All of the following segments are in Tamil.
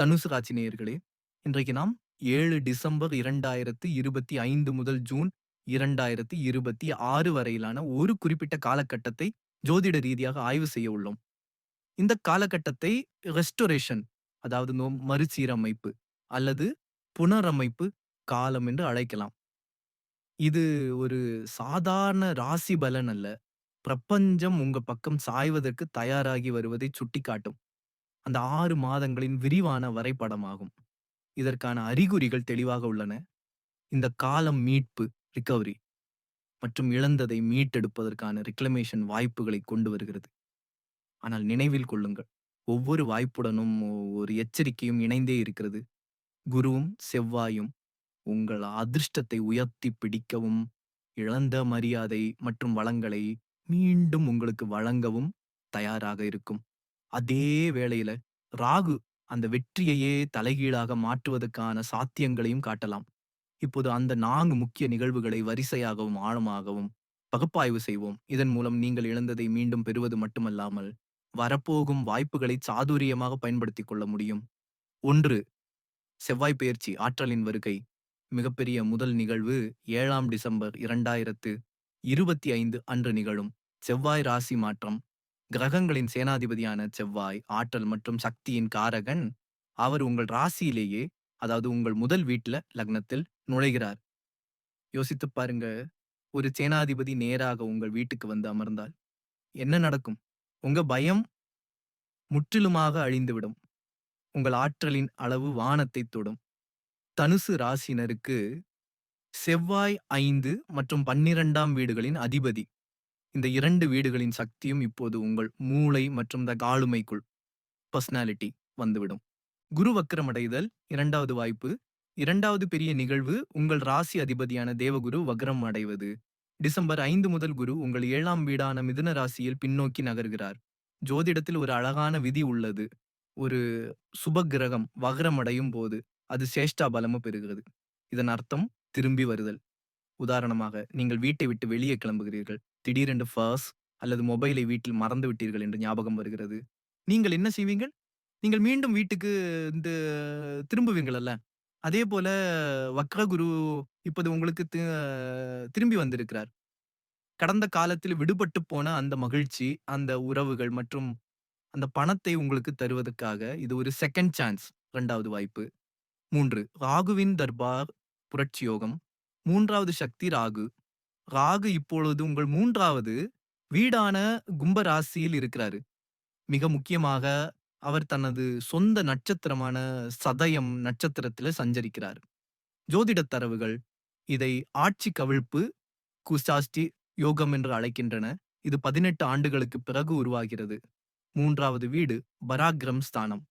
தனுசு ராசி நேயர்களே இன்றைக்கு நாம் ஏழு டிசம்பர் இரண்டாயிரத்து இருபத்தி ஐந்து முதல் ஜூன் இரண்டாயிரத்து இருபத்தி ஆறு வரையிலான ஒரு குறிப்பிட்ட காலகட்டத்தை ஜோதிட ரீதியாக ஆய்வு செய்ய உள்ளோம். இந்த காலகட்டத்தை ரெஸ்டோரேஷன் அதாவது நோ- மறுசீரமைப்பு அல்லது புனரமைப்பு காலம் என்று அழைக்கலாம். இது ஒரு சாதாரண ராசி பலன் அல்ல. பிரபஞ்சம் உங்க பக்கம் சாய்வதற்கு தயாராகி வருவதை சுட்டிக்காட்டும். அந்த ஆறு மாதங்களின் விரிவான வரைபடமாகும். இதற்கான அறிகுறிகள் தெளிவாக உள்ளன. இந்த காலம் மீட்பு ரிகவரி மற்றும் இழந்ததை மீட்டெடுப்பதற்கான ரிக்ளமேஷன் வாய்ப்புகளை கொண்டு வருகிறது. ஆனால் நினைவில் கொள்ளுங்கள் ஒவ்வொரு வாய்ப்புடனும் ஒரு எச்சரிக்கையும் இணைந்தே இருக்கிறது. குருவும் செவ்வாயும் உங்கள் அதிர்ஷ்டத்தை உயர்த்தி பிடிக்கவும் இழந்த மரியாதை மற்றும் வளங்களை மீண்டும் உங்களுக்கு வழங்கவும் தயாராக இருக்கும். அதே வேளையில ராகு அந்த வெற்றியையே தலைகீழாக மாற்றுவதற்கான சாத்தியங்களையும் காட்டலாம். இப்போது அந்த நான்கு முக்கிய நிகழ்வுகளை வரிசையாகவும் ஆழமாகவும் பகுப்பாய்வு செய்வோம். இதன் மூலம் நீங்கள் இழந்ததை மீண்டும் பெறுவது மட்டுமல்லாமல் வரப்போகும் வாய்ப்புகளை சாதுரியமாக பயன்படுத்திக் கொள்ள முடியும். ஒன்று செவ்வாய் பெயர்ச்சி ஆற்றலின் வருகை. மிகப்பெரிய முதல் நிகழ்வு ஏழாம் டிசம்பர் இரண்டாயிரத்து இருபத்தி ஐந்து அன்று நிகழும். செவ்வாய் ராசி மாற்றம். கிரகங்களின் சேனாதிபதியான செவ்வாய் ஆற்றல் மற்றும் சக்தியின் காரகன் அவர் உங்கள் ராசியிலேயே அதாவது உங்கள் முதல் வீட்டில் லக்னத்தில் நுழைகிறார். யோசித்து பாருங்க ஒரு சேனாதிபதி நேராக உங்கள் வீட்டுக்கு வந்து அமர்ந்தால் என்ன நடக்கும்? உங்க பயம் முற்றிலுமாக அழிந்துவிடும். உங்கள் ஆற்றலின் அளவு வானத்தை தொடும். தனுசு ராசினருக்கு செவ்வாய் ஐந்து மற்றும் பன்னிரண்டாம் வீடுகளின் அதிபதி. இந்த இரண்டு வீடுகளின் சக்தியும் இப்போது உங்கள் மூளை மற்றும் இந்த ஆளுமைக்குள் பர்சனாலிட்டி வந்துவிடும். குரு வக்ரமடைதல் இரண்டாவது வாய்ப்பு. இரண்டாவது பெரிய நிகழ்வு உங்கள் ராசி அதிபதியான தேவகுரு வக்ரம் அடைவது. டிசம்பர் ஐந்து முதல் குரு உங்கள் ஏழாம் வீடான மிதுன ராசியில் பின்னோக்கி நகர்கிறார். ஜோதிடத்தில் ஒரு அழகான விதி உள்ளது. ஒரு சுப கிரகம் வக்ரம் அடையும் போது அது சேஷ்டா பலமும் பெறுகிறது. இதன் அர்த்தம் திரும்பி வருதல். உதாரணமாக நீங்கள் வீட்டை விட்டு வெளியே கிளம்புகிறீர்கள். திடீரென்று ஃபர்ஸ் அல்லது மொபைலை வீட்டில் மறந்து விட்டீர்கள் என்று ஞாபகம் வருகிறது. நீங்கள் என்ன செய்வீங்கள்? நீங்கள் மீண்டும் வீட்டுக்கு இந்த திரும்புவீங்களல்ல அல்ல அதே போல வக்ரகுரு இப்போது உங்களுக்கு திரும்பி வந்திருக்கிறார். கடந்த காலத்தில் விடுபட்டு போன அந்த மகிழ்ச்சி அந்த உறவுகள் மற்றும் அந்த பணத்தை உங்களுக்கு தருவதற்காக இது ஒரு செகண்ட் சான்ஸ் இரண்டாவது வாய்ப்பு. மூன்று ராகுவின் தர்பார் புரட்சி யோகம் மூன்றாவது சக்தி ராகு. ராகு இப்பொழுது உங்கள் மூன்றாவது வீடான கும்ப ராசியில் இருக்கிறாரு. மிக முக்கியமாக அவர் தனது சொந்த நட்சத்திரமான சதயம் நட்சத்திரத்துல சஞ்சரிக்கிறார். ஜோதிட தரவுகள் இதை ஆட்சி கவிழ்ப்பு குசாஷ்டி யோகம் என்று அழைக்கின்றன. இது பதினெட்டு ஆண்டுகளுக்கு பிறகு உருவாகிறது. மூன்றாவது வீடு பராக்கிரம் ஸ்தானம்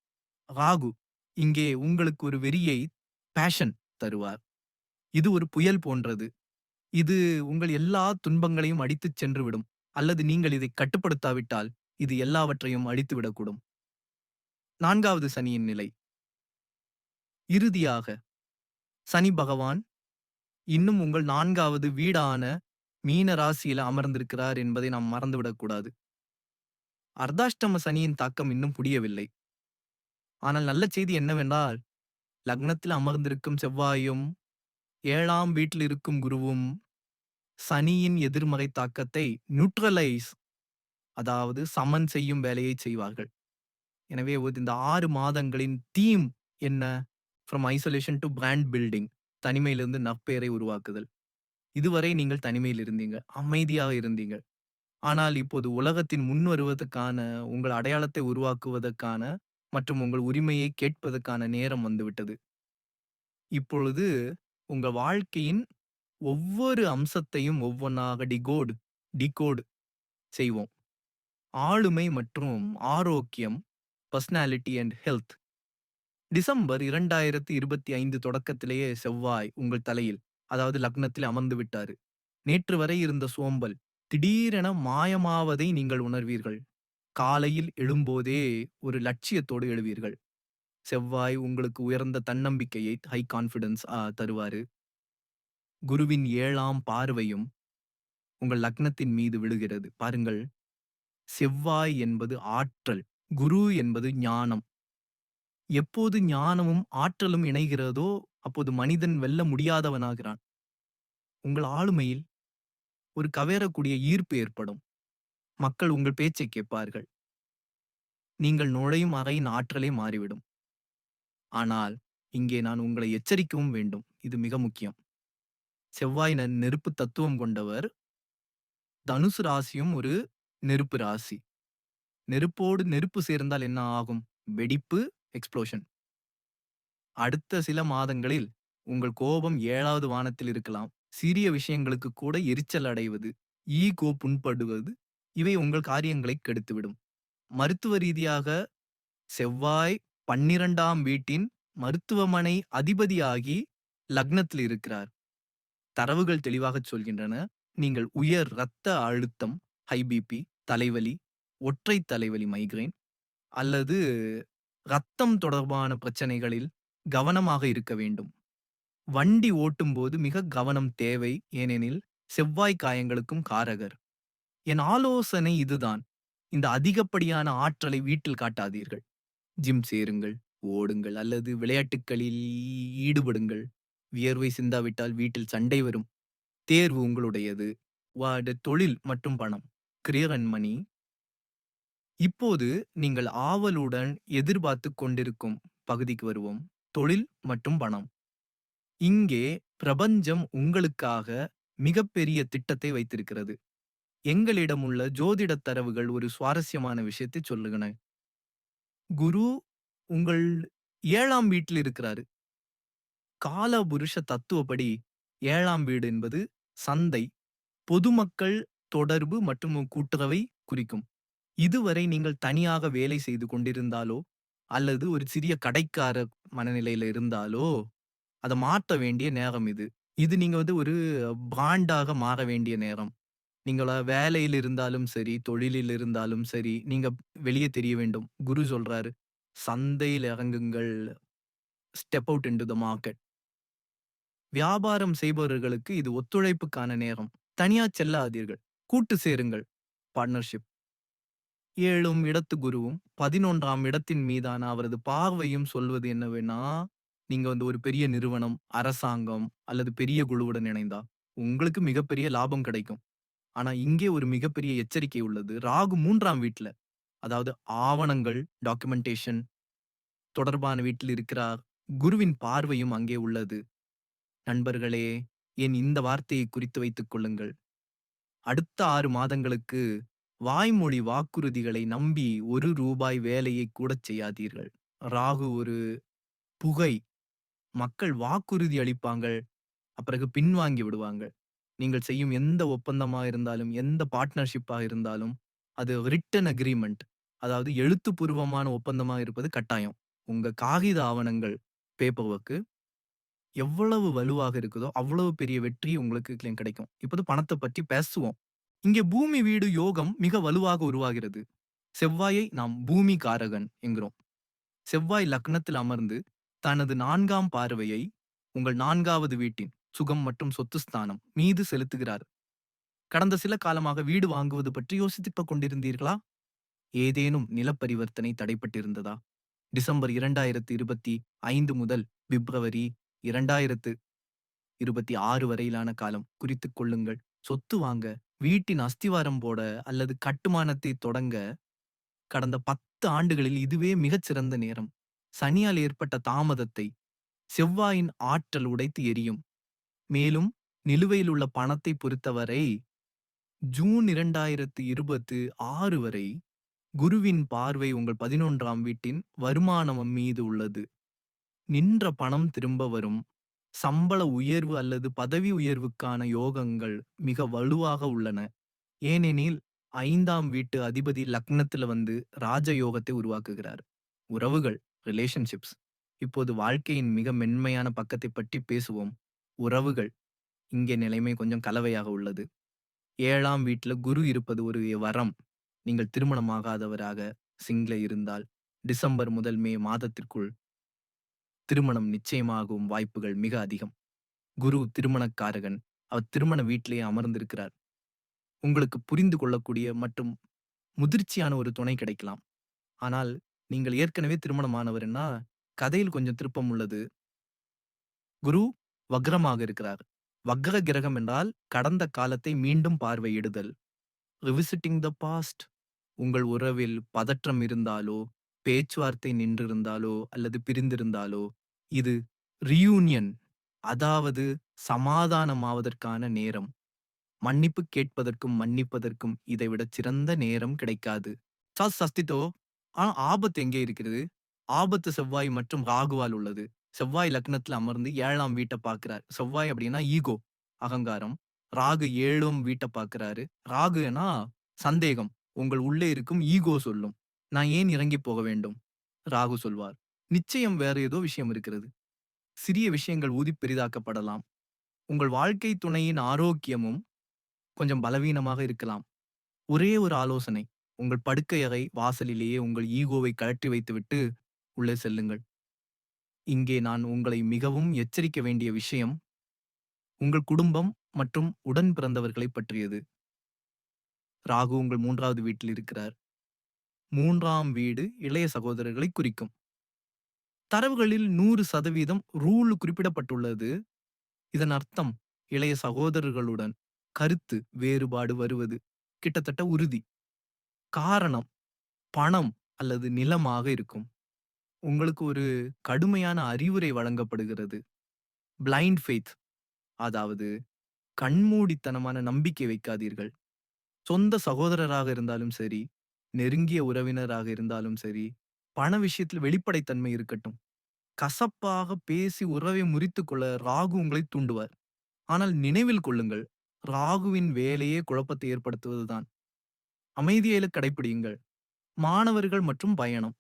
ராகு இங்கே உங்களுக்கு ஒரு வெறியை பேஷன் தருவார். இது ஒரு புயல் போன்றது. இது உங்கள் எல்லா துன்பங்களையும் அடித்துச் சென்றுவிடும். அல்லது நீங்கள் இதை கட்டுப்படுத்தாவிட்டால் இது எல்லாவற்றையும் அழித்துவிடக்கூடும். நான்காவது சனியின் நிலை. இறுதியாக சனி பகவான் இன்னும் உங்கள் நான்காவது வீடான மீன ராசியில அமர்ந்திருக்கிறார் என்பதை நாம் மறந்துவிடக்கூடாது. அர்த்தாஷ்டம சனியின் தாக்கம் இன்னும் புரியவில்லை ஆனால் நல்ல செய்தி என்னவென்றால் லக்னத்தில் அமர்ந்திருக்கும் செவ்வாயும் ஏழாம் வீட்டில் இருக்கும் குருவும் சனியின் எதிர்மறை தாக்கத்தை நியூட்ரலைஸ் அதாவது சமன் செய்யும் வேலையை செய்வார்கள். எனவே ஒரு இந்த ஆறு மாதங்களின் தீம் என்ன? From isolation to brand building தனிமையிலிருந்து நற்பெயரை உருவாக்குதல். இதுவரை நீங்கள் தனிமையில் இருந்தீங்க அமைதியாக இருந்தீங்க. ஆனால் இப்போது உலகத்தின் முன் வருவதற்கான உங்கள் அடையாளத்தை உருவாக்குவதற்கான மற்றும் உங்கள் உரிமையை கேட்பதற்கான நேரம் வந்துவிட்டது. இப்பொழுது உங்க வாழ்க்கையின் ஒவ்வொரு அம்சத்தையும் ஒவ்வொன்றாக டிகோடு டிகோடு செய்வோம். ஆளுமை மற்றும் ஆரோக்கியம் பர்சனாலிட்டி அண்ட் ஹெல்த் டிசம்பர் இரண்டாயிரத்தி இருபத்தி ஐந்து தொடக்கத்திலேயே செவ்வாய் உங்கள் தலையில் அதாவது லக்னத்தில் அமர்ந்து விட்டாரு. நேற்று வரை இருந்த சோம்பல் திடீரென மாயமாவதை நீங்கள் உணர்வீர்கள். காலையில் எழும்போதே ஒரு லட்சியத்தோடு எழுவீர்கள். செவ்வாய் உங்களுக்கு உயர்ந்த தன்னம்பிக்கையை ஹை கான்ஃபிடன்ஸ் தருவாரு குருவின் ஏழாம் பார்வையும் உங்கள் லக்னத்தின் மீது விழுகிறது பாருங்கள் செவ்வாய் என்பது ஆற்றல் குரு என்பது ஞானம் எப்போது ஞானமும், ஆற்றலும் இணைகிறதோ, அப்போது மனிதன் வெல்ல முடியாதவனாகிறான். உங்கள் ஆளுமையில் ஒரு கவரக்கூடிய ஈர்ப்பு ஏற்படும். மக்கள் உங்கள் பேச்சைக் கேட்பார்கள். நீங்கள் நுழையும் அறையின் ஆற்றலே மாறிவிடும். ஆனால், இங்கே நான் உங்களை எச்சரிக்கவும் வேண்டும். இது மிக முக்கியம். செவ்வாய் நெருப்பு தத்துவம் கொண்டவர். தனுசு ராசியும் ஒரு நெருப்பு ராசி. நெருப்போடு நெருப்பு சேர்ந்தால் என்ன ஆகும்? வெடிப்பு, எக்ஸ்ப்ளோஷன். அடுத்த சில மாதங்களில் உங்கள் கோபம் ஏழாவது வானத்தில் இருக்கலாம். சிறிய விஷயங்களுக்கு கூட எரிச்சல் அடைவது, ஈகோ புண்படுவது, இவை உங்கள் காரியங்களை கெடுத்துவிடும். மருத்துவ ரீதியாக செவ்வாய் 12ஆம் வீட்டின் மருத்துவமனை அதிபதியாகி லக்னத்தில் இருக்கிறார். தரவுகள் தெளிவாகச் சொல்கின்றன. நீங்கள் உயர் இரத்த அழுத்தம், ஹைபிபி தலைவலி, ஒற்றை தலைவலி மைக்ரேன் அல்லது இரத்தம் தொடர்பான பிரச்சனைகளில் கவனமாக இருக்க வேண்டும். வண்டி ஓட்டும்போது மிக கவனம் தேவை. ஏனெனில் செவ்வாய் காயங்களுக்கும் காரகர். என் ஆலோசனை இதுதான். இந்த அதிகப்படியான ஆற்றலை வீட்டில் காட்டாதீர்கள். ஜிம் சேருங்கள், ஓடுங்கள் அல்லது விளையாட்டுகளில் ஈடுபடுங்கள். வியர்வை சிந்தாவிட்டால் வீட்டில் சண்டை வரும். தேர்வு உங்களுடையது. வார்டு தொழில் மற்றும் பணம். Career and money. இப்போது நீங்கள் ஆவலுடன் எதிர்பார்த்துக் கொண்டிருக்கும் பகுதிக்கு வருவோம். தொழில் மற்றும் பணம். இங்கே பிரபஞ்சம் உங்களுக்காக மிகப்பெரிய திட்டத்தை வைத்திருக்கிறது. எங்களிடம் உள்ள ஜோதிடத் தரவுகள் ஒரு சுவாரஸ்யமான விஷயத்தை சொல்லுகின. குரு உங்கள் ஏழாம் வீட்டில் இருக்கிறாரு. கால புருஷ தத்துவப்படி ஏழாம் வீடு என்பது சந்தை, பொதுமக்கள் தொடர்பு மற்றும் கூட்டுறவை குறிக்கும். இதுவரை நீங்கள் தனியாக வேலை செய்து கொண்டிருந்தாலோ, அல்லது ஒரு சிறிய கடைக்கார மனநிலையில இருந்தாலோ, அத மாற்ற வேண்டிய நேரம் இது. இது நீங்க வந்து ஒரு பிராண்டாக மாற வேண்டிய நேரம். நீங்கள வேலையில் இருந்தாலும் சரி, தொழிலில் இருந்தாலும் சரி, நீங்க வெளியே தெரிய வேண்டும். குரு சொல்றாரு, "சந்தையில் இறங்குங்கள். Step out into the market." வியாபாரம் செய்பவர்களுக்கு இது ஒத்துழைப்புக்கான நேரம். தனியா செல்லாதீர்கள். கூட்டு சேருங்கள். பார்ட்னர்ஷிப். ஏழும் இடத்து குருவும் 11ஆம் இடத்தின் மீதான அவரது பார்வையும் சொல்வது என்னவென்னா, நீங்க வந்து ஒரு பெரிய நிறுவனம், அரசாங்கம் அல்லது பெரிய குழுவுடன் இணைந்தா, உங்களுக்கு மிகப்பெரிய லாபம் கிடைக்கும். ஆனா இங்கே ஒரு மிகப்பெரிய எச்சரிக்கை உள்ளது. ராகு மூன்றாம் வீட்ல. அதாவது ஆவணங்கள், டாக்குமெண்டேஷன் தொடர்பான வீட்டில் இருக்கிறார். குருவின் பார்வையும் அங்கே உள்ளது. நண்பர்களே, என் இந்த வார்த்தையை குறித்து வைத்துக் கொள்ளுங்கள். அடுத்த ஆறு மாதங்களுக்கு வாய்மொழி வாக்குறுதிகளை நம்பி ஒரு ரூபாய் வேலையை கூடச் செய்யாதீர்கள். ராகு ஒரு புகை. மக்கள் வாக்குறுதி அளிப்பாங்கள். அப்பிறகு பின்வாங்கி விடுவாங்க. நீங்கள் செய்யும் எந்த ஒப்பந்தமா இருந்தாலும், எந்த பார்ட்னர்ஷிப்பா இருந்தாலும், அது ரிட்டன் அக்ரிமெண்ட் அதாவது எழுத்துப்பூர்வமான ஒப்பந்தமா இருப்பது கட்டாயம். உங்க காகித ஆவணங்கள், பேப்பர் எவ்வளவு வலுவாக இருக்குதோ, அவ்வளவு பெரிய வெற்றி உங்களுக்கு கிடைக்கும். இப்போது பணத்தை பற்றி பேசுவோம். இங்கே பூமி வீடு யோகம் மிக வலுவாக உருவாகிறது. செவ்வாயை நாம் பூமி காரகன் என்கிறோம். செவ்வாய் லக்னத்தில் அமர்ந்து தனது நான்காம் பார்வையை உங்கள் நான்காவது வீட்டின் சுகம் மற்றும் சொத்து ஸ்தானம் மீது செலுத்துகிறார். கடந்த சில காலமாக வீடு வாங்குவது பற்றி யோசித்துக் கொண்டிருந்தீர்களா? ஏதேனும் நிலப்பரிவர்த்தனை தடைப்பட்டிருந்ததா? டிசம்பர் 2025 முதல் பிப்ரவரி 2026 வரையிலான காலம் குறித்துக் கொள்ளுங்கள். சொத்து வாங்க, வீட்டின் அஸ்திவாரம் போட அல்லது கட்டுமானத்தை தொடங்க கடந்த 10 ஆண்டுகளில் இதுவே மிகச் சிறந்த நேரம். சனியால் ஏற்பட்ட தாமதத்தை செவ்வாயின் ஆற்றல் உடைத்து எரியும் மேலும் நிலுவையிலுள்ள பணத்தை பொறுத்தவரை ஜூன் 2026 வரை குருவின் பார்வை உங்கள் 11ஆம் வீட்டின் வருமானம் மீது உள்ளது. நின்ற பணம் திரும்ப வரும். சம்பள உயர்வு அல்லது பதவி உயர்வுக்கான யோகங்கள் மிக வலுவாக உள்ளன. ஏனெனில் ஐந்தாம் வீட்டு அதிபதி லக்னத்துல வந்து ராஜயோகத்தை உருவாக்குகிறார். உறவுகள், ரிலேஷன்ஷிப்ஸ். இப்போது வாழ்க்கையின் மிக மென்மையான பக்கத்தைப் பற்றி பேசுவோம். உறவுகள். இங்கே நிலைமை கொஞ்சம் கலவையாக உள்ளது. ஏழாம் வீட்டில் குரு இருப்பது ஒரு வரம். நீங்கள் திருமணமாகாதவராக சிங்கிளா இருந்தால், டிசம்பர் முதல் மே மாதத்திற்குள் திருமணம் நிச்சயமாகும் வாய்ப்புகள் மிக அதிகம். குரு திருமணக்காரகன். அவர் திருமண வீட்டிலேயே அமர்ந்திருக்கிறார். உங்களுக்கு புரிந்து கொள்ளக்கூடிய மற்றும் முதிர்ச்சியான ஒரு துணை கிடைக்கலாம். ஆனால் நீங்கள் ஏற்கனவே திருமணமானவர்னா கதையில் கொஞ்சம் திருப்பம் உள்ளது. குரு வக்ரமாக இருக்கிறார். வக்ர கிரகம் என்றால் கடந்த காலத்தை மீண்டும் பார்வையிடுதல். ரிவிசிட்டிங் த பாஸ்ட். உங்கள் உறவில் பதற்றம் இருந்தாலோ, பேச்சுவார்த்தை நின்றிருந்தாலோ அல்லது பிரிந்திருந்தாலோ, இது ரியூனியன் அதாவது சமாதானமாவதற்கான நேரம். மன்னிப்பு கேட்பதற்கும் மன்னிப்பதற்கும் இதைவிட சிறந்த நேரம் கிடைக்காது. சாஸ் சஸ்திதோ ஆனா ஆபத்து எங்கே இருக்கிறது? ஆபத்து செவ்வாய் மற்றும் ராகுவால் உள்ளது. செவ்வாய் லக்னத்துல அமர்ந்து ஏழாம் வீட்டை பார்க்கிறார். செவ்வாய் அப்படின்னா ஈகோ, அகங்காரம். ராகு ஏழும் வீட்டை பார்க்கிறாரு. ராகுனா சந்தேகம். உங்கள் உள்ளே இருக்கும் ஈகோ சொல்லும். நான் ஏன் இறங்கி போக வேண்டும்? ராகு சொல்வார். நிச்சயம் வேற ஏதோ விஷயம் இருக்கிறது. சிறிய விஷயங்கள் ஊதி பெரிதாக்கப்படலாம். உங்கள் வாழ்க்கை துணையின் ஆரோக்கியமும் கொஞ்சம் பலவீனமாக இருக்கலாம். ஒரே ஒரு ஆலோசனை. உங்கள் படுக்கையறை வாசலிலேயே உங்கள் ஈகோவை கழற்றி வைத்துவிட்டு உள்ளே செல்லுங்கள். இங்கே நான் உங்களை மிகவும் எச்சரிக்க வேண்டிய விஷயம் உங்கள் குடும்பம் மற்றும் உடன் பிறந்தவர்களைப் பற்றியது. ராகு உங்கள் மூன்றாவது வீட்டில் இருக்கிறார். மூன்றாம் வீடு இளைய சகோதரர்களை குறிக்கும். தரவுகளில் 100% ரூல் குறிப்பிடப்பட்டுள்ளது. இதன் அர்த்தம் இளைய சகோதரர்களுடன் கருத்து வேறுபாடு வருவது கிட்டத்தட்ட உறுதி. காரணம் பணம் அல்லது நிலமாக இருக்கும். உங்களுக்கு ஒரு கடுமையான அறிவுரை வழங்கப்படுகிறது. பிளைண்ட் ஃபெய்த் அதாவது கண்மூடித்தனமான நம்பிக்கை வைக்காதீர்கள். சொந்த சகோதரராக இருந்தாலும் சரி, நெருங்கிய உறவினராக இருந்தாலும் சரி, பண விஷயத்தில் வெளிப்படைத்தன்மை இருக்கட்டும். கசப்பாக பேசி உறவை முறித்துக் கொள்ள ராகு உங்களை தூண்டுவார். ஆனால் நினைவில் கொள்ளுங்கள், ராகுவின் வேலையே குழப்பத்தை ஏற்படுத்துவதுதான். அமைதியில கடைப்பிடியுங்கள். மாணவர்கள் மற்றும் பயணம்.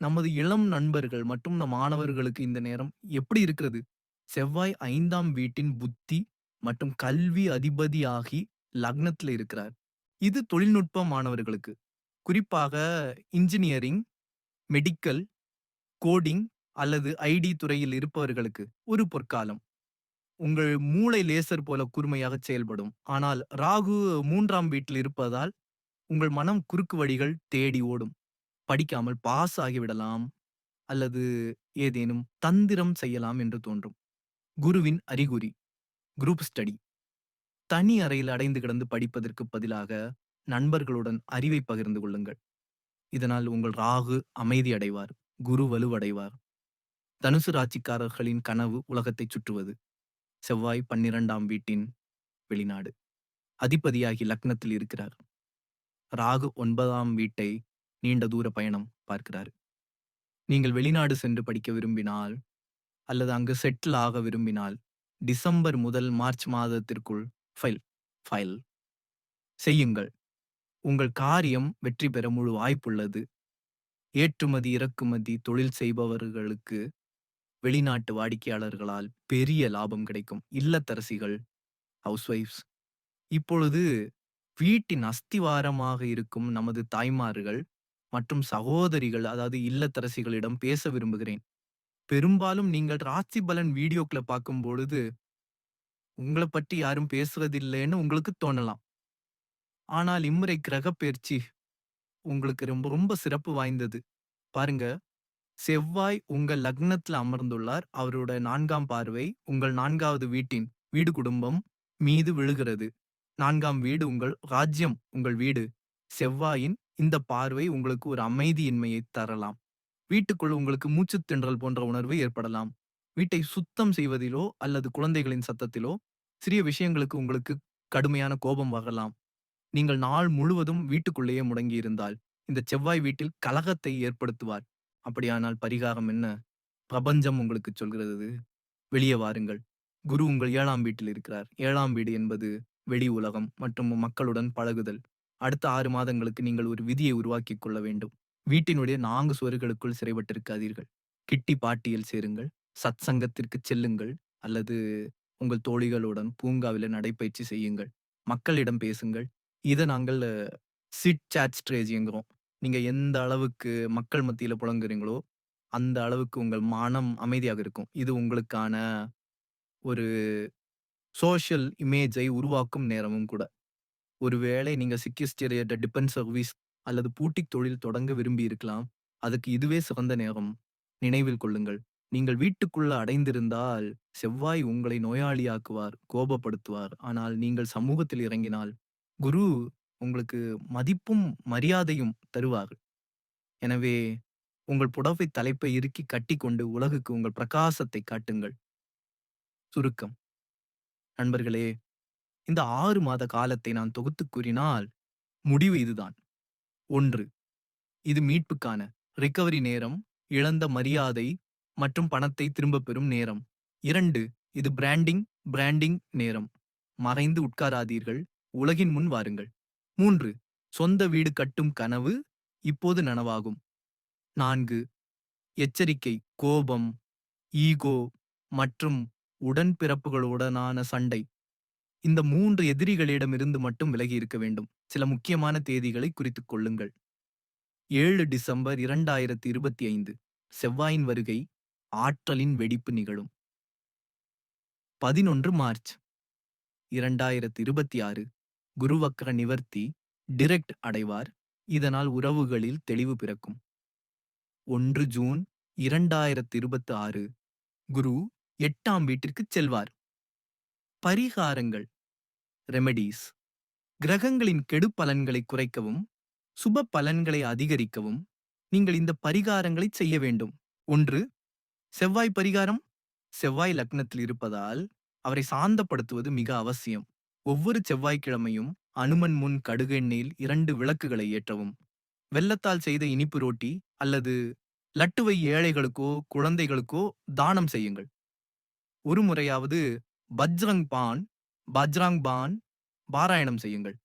நமது இளம் நண்பர்கள் மற்றும் நம் மாணவர்களுக்கு இந்த நேரம் எப்படி இருக்கிறது? செவ்வாய் 5ஆம் வீட்டின் புத்தி மற்றும் கல்வி அதிபதியாகி லக்னத்துல இருக்கிறார். இது தொழில்நுட்ப மாணவர்களுக்கு. குறிப்பாக இன்ஜினியரிங், மெடிக்கல், கோடிங் அல்லது ஐடி துறையில் இருப்பவர்களுக்கு ஒரு பொற்காலம். உங்கள் மூளை லேசர் போல கூர்மையாக செயல்படும். ஆனால் ராகு 3ஆம் வீட்டில் இருப்பதால் உங்கள் மனம் குறுக்கு வழிகள் தேடி ஓடும். படிக்காமல் பாஸ் ஆகிவிடலாம் அல்லது ஏதேனும் தந்திரம் செய்யலாம் என்று தோன்றும். குருவின் அறிகுறி குரூப் ஸ்டடி தனி அறையில் அடைந்து கிடந்து படிப்பதற்கு பதிலாக நண்பர்களுடன் அறிவை பகிர்ந்து கொள்ளுங்கள். இதனால் உங்கள் ராகு அமைதி அடைவார். குரு வலுவடைவார். தனுசு ராட்சிக்காரர்களின் கனவு உலகத்தை சுற்றுவது. செவ்வாய் 12ஆம் வீட்டின் வெளிநாடு. அதிபதியாகி லக்னத்தில் இருக்கிறார். ராகு ஒன்பதாம் வீட்டை நீண்ட தூர பயணம் பார்க்கிறார். நீங்கள் வெளிநாடு சென்று படிக்க விரும்பினால் அல்லது அங்கு செட்டில் ஆக விரும்பினால் டிசம்பர் முதல் மார்ச் மாதத்திற்குள் ஃபைல் ஃபைல் செய்யுங்கள். உங்கள் காரியம் வெற்றி பெற முழு வாய்ப்புள்ளது. ஏற்றுமதி, இறக்குமதி தொழில் செய்பவர்களுக்கு வெளிநாட்டு வாடிக்கையாளர்களால் பெரிய லாபம் கிடைக்கும். இல்லத்தரசிகள், ஹவுஸ் ஒய்ஃப்ஸ் இப்பொழுது வீட்டின் அஸ்திவாரமாக இருக்கும் நமது தாய்மார்கள் மற்றும் சகோதரிகள் அதாவது இல்லத்தரசிகளிடம் பேச விரும்புகிறேன். பெரும்பாலும் நீங்கள் ராசி பலன் வீடியோக்களை பார்க்கும் பொழுது உங்களை பற்றி யாரும் பேசுறதில்லைன்னு உங்களுக்கு தோணலாம். ஆனால் இம்முறை கிரகப்பெயர்ச்சி உங்களுக்கு ரொம்ப ரொம்ப சிறப்பு வாய்ந்தது. பாருங்க, செவ்வாய் உங்கள் லக்னத்துல அமர்ந்துள்ளார். அவரோட நான்காம் பார்வை உங்கள் நான்காவது வீட்டின் வீடு குடும்பம் மீது விழுகிறது. நான்காம் வீடு உங்கள் ராஜ்யம், உங்கள் வீடு. செவ்வாயின் இந்த பார்வை உங்களுக்கு ஒரு அமைதியின்மையை தரலாம். வீட்டுக்குள் உங்களுக்கு மூச்சுத் தின்றல் போன்ற உணர்வு ஏற்படலாம். வீட்டை சுத்தம் செய்வதிலோ அல்லது குழந்தைகளின் சத்தத்திலோ சிறிய விஷயங்களுக்கு உங்களுக்கு கடுமையான கோபம் வரலாம். நீங்கள் நாள் முழுவதும் வீட்டுக்குள்ளேயே முடங்கியிருந்தால் இந்த செவ்வாய் வீட்டில் கலகத்தை ஏற்படுத்துவார். அப்படியானால் பரிகாரம் என்ன? பிரபஞ்சம் உங்களுக்குச் சொல்கிறது. வெளியே வாருங்கள். குரு உங்கள் ஏழாம் வீட்டில் இருக்கிறார். ஏழாம் வீடு என்பது வெளி உலகம் மற்றும் மக்களுடன் பழகுதல். அடுத்த ஆறு மாதங்களுக்கு நீங்கள் ஒரு விதியை உருவாக்கிக் கொள்ள வேண்டும். வீட்டினுடைய நான்கு சுவர்களுக்குள் சிறைப்பட்டிருக்காதீர்கள். கிட்டி பாட்டியில் சேருங்கள். சத்சங்கத்திற்குச் செல்லுங்கள் அல்லது உங்கள் தோழிகளுடன் பூங்காவில் நடைப்பயிற்சி செய்யுங்கள். மக்களிடம் பேசுங்கள். இதை நாங்கள் சிட் சாட் ஸ்ட்ரேஜிங்கிறோம். நீங்கள் எந்த அளவுக்கு மக்கள் மத்தியில் புழங்குறீங்களோ, அந்த அளவுக்கு உங்கள் மனம் அமைதியாக இருக்கும். இது உங்களுக்கான ஒரு சோஷியல் இமேஜை உருவாக்கும் நேரமும் கூட. ஒருவேளை நீங்க செக்யூஸ்டிரியேட் டிபெண்ட் சர்வீஸ் அல்லது பூட்டிக் தொழில் தொடங்க விரும்பி இருக்கலாம். அதுக்கு இதுவே சிறந்த நேரம். நினைவில் கொள்ளுங்கள். நீங்கள் வீட்டுக்குள்ள அடைந்திருந்தால் செவ்வாய் உங்களை நோயாளியாக்குவார் கோபப்படுத்துவார். ஆனால் நீங்கள் சமூகத்தில் இறங்கினால் குரு உங்களுக்கு மதிப்பும் மரியாதையும் தருவார். எனவே உங்கள் புடவை தலைப்பை இறுக்கி கட்டிக்கொண்டு உலகுக்கு உங்கள் பிரகாசத்தை காட்டுங்கள். சுருக்கம். நண்பர்களே இந்த ஆறு மாத காலத்தை நான் தொகுத்து கூறினால் முடிவு இதுதான். ஒன்று இது மீட்புக்கான ரிகவரி நேரம் இழந்த மரியாதை மற்றும் பணத்தை திரும்பப் பெறும் நேரம். இரண்டு இது பிராண்டிங் பிராண்டிங் நேரம். மறைந்து உட்காராதீர்கள் உலகின் முன் வாருங்கள். மூன்று சொந்த வீடு கட்டும் கனவு இப்போது நனவாகும். நான்கு எச்சரிக்கை கோபம் ஈகோ மற்றும் உடன்பிறப்புகளுடனான சண்டை. இந்த மூன்று எதிரிகளிடமிருந்து மட்டும் விலகி இருக்க வேண்டும். சில முக்கியமான தேதிகளை குறித்துக் கொள்ளுங்கள். ஏழு டிசம்பர் இரண்டாயிரத்தி இருபத்தி ஐந்து. செவ்வாயின் வருகை ஆற்றலின் வெடிப்பு நிகழும். பதினொன்று மார்ச் இரண்டாயிரத்தி இருபத்தி ஆறு. குருவக்கர நிவர்த்தி டிரெக்ட் அடைவார். இதனால் உறவுகளில் தெளிவு பிறக்கும். ஒன்று ஜூன் இரண்டாயிரத்தி இருபத்தி ஆறு. குரு எட்டாம் வீட்டிற்கு செல்வார். பரிகாரங்கள் ரெமெடிஸ் கிரகங்களின் கெடு பலன்களை குறைக்கவும் சுப பலன்களை அதிகரிக்கவும் நீங்கள் இந்த பரிகாரங்களை செய்ய வேண்டும். ஒன்று செவ்வாய் பரிகாரம். செவ்வாய் லக்னத்தில் இருப்பதால் அவரை சாந்தப்படுத்துவது மிக அவசியம். ஒவ்வொரு செவ்வாய்க்கிழமையும் அனுமன் முன் கடுகு எண்ணெயில் இரண்டு விளக்குகளை ஏற்றவும். வெள்ளத்தால் செய்த இனிப்பு ரோட்டி அல்லது லட்டுவை ஏழைகளுக்கோ குழந்தைகளுக்கோ தானம் செய்யுங்கள். ஒரு முறையாவது பஜ்ரங் பான் பஜ்ராங் பான் பாராயணம் செய்யுங்கள்.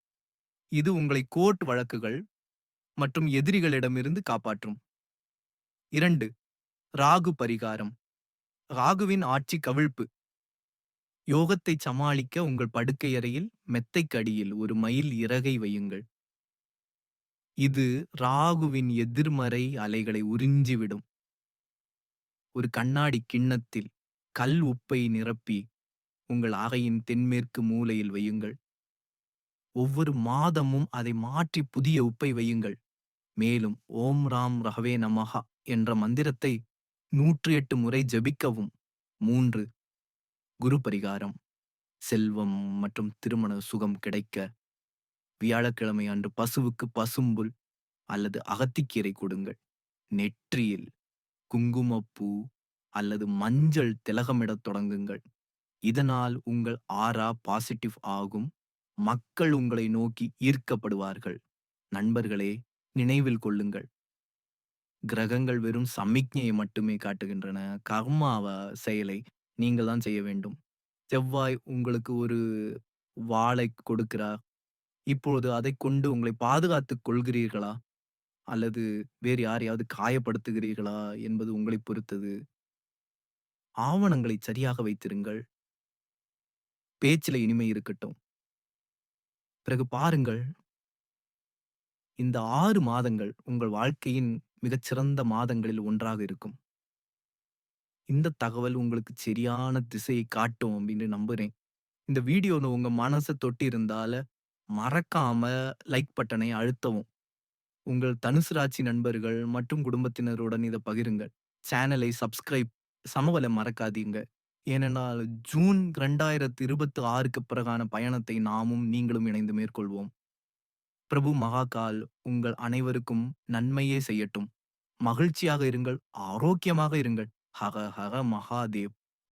இது உங்களை கோர்ட் வழக்குகள் மற்றும் எதிரிகளிடமிருந்து காப்பாற்றும். இரண்டு ராகு பரிகாரம். ராகுவின் ஆட்சி கவிழ்ப்பு. யோகத்தை சமாளிக்க உங்கள் படுக்கை அறையில் மெத்தைக்கு அடியில் ஒரு மயில் இறகை வையுங்கள். இது ராகுவின் எதிர்மறை அலைகளை உறிஞ்சிவிடும். ஒரு கண்ணாடி கிண்ணத்தில் கல் உப்பை நிரப்பி உங்கள் அறையின் தென்மேற்கு மூலையில் வையுங்கள். ஒவ்வொரு மாதமும் அதை மாற்றி புதிய உப்பை வையுங்கள். மேலும் ஓம் ராம் ரஹவே நமஹா என்ற மந்திரத்தை நூற்றி எட்டு முறை ஜபிக்கவும். மூன்று குரு பரிகாரம். செல்வம் மற்றும் திருமண சுகம் கிடைக்க. வியாழக்கிழமை அன்று பசுவுக்கு பசும்புல் அல்லது அகத்திக்கீரை கொடுங்கள். நெற்றியில் குங்குமப்பூ அல்லது மஞ்சள் திலகமிடத் தொடங்குங்கள். இதனால் உங்கள் ஆரா பாசிட்டிவ் ஆகும். மக்கள் உங்களை நோக்கி ஈர்க்கப்படுவார்கள். நண்பர்களே நினைவில் கொள்ளுங்கள். கிரகங்கள் வெறும் சமிக்ஞையை மட்டுமே காட்டுகின்றன. கர்மாவ செயலை நீங்கள் தான் செய்ய வேண்டும். செவ்வாய் உங்களுக்கு ஒரு வாளை கொடுக்கிறார் இப்பொழுது அதை கொண்டு உங்களை பாதுகாத்துக் கொள்கிறீர்களா? அல்லது வேறு யாரையாவது காயப்படுத்துகிறீர்களா என்பது உங்களை பொறுத்தது. ஆவணங்களை சரியாக வைத்திருங்கள். பேச்சில இனிமை இருக்கட்டும். பிறகு பாருங்கள். இந்த ஆறு மாதங்கள் உங்கள் வாழ்க்கையின் மிகச்சிறந்த மாதங்களில் ஒன்றாக இருக்கும். இந்த தகவல் உங்களுக்கு சரியான திசையை காட்டும் அப்படின்னு நம்புறேன். இந்த வீடியோ உங்க மனசை தொட்டி இருந்தால மறக்காம லைக் பட்டனை அழுத்தவும். உங்கள் தனுசு ராசி நண்பர்கள் மற்றும் குடும்பத்தினருடன் இதை பகிருங்கள். சேனலை சப்ஸ்கிரைப் சமவலை மறக்காதீங்க. ஏனென்றால் ஜூன் ரெண்டாயிரத்தி இருபத்தி ஆறுக்கு பிறகான பயணத்தை நாமும் நீங்களும் இணைந்து மேற்கொள்வோம். பிரபு மகாகால் உங்கள் அனைவருக்கும் நன்மையே செய்யட்டும். மகிழ்ச்சியாக இருங்கள் ஆரோக்கியமாக இருங்கள். ஹக ஹக மகாதேவ்.